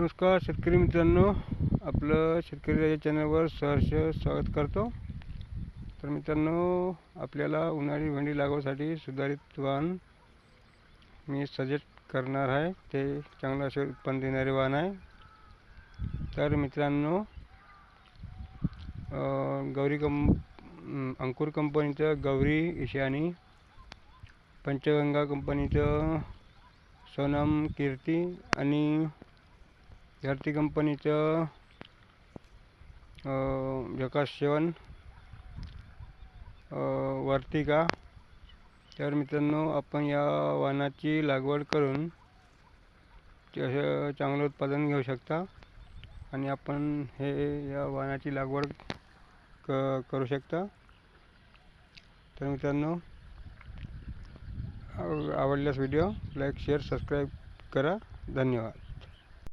नमस्कार शेतकरी मित्रांनो. आपलं शेतकरी राजा चॅनलवर सहर्ष स्वागत करतो. तर मित्रांनो आपल्याला उन्हाळी भेंडी लागवडीसाठी सुधारित वाहन मी सजेस्ट करणार आहे. ते चांगलं असे उत्पन्न देणारे वाहन आहे. तर मित्रांनो गौरी कं अंकुर कंपनीचं गौरी ईशानी पंचगंगा कंपनीचं सोनम कीर्ती आणि भारती कंपनीचं अं, सेवन वर्तिका. तर मित्रांनो आपण या वाहनाची लागवड करून चांगलं उत्पादन घेऊ शकता. आणि आपण हे या वाहनाची लागवड क करू शकता. तर मित्रांनो आव- आवडल्यास व्हिडिओ लाईक शेअर सबस्क्राईब करा. धन्यवाद.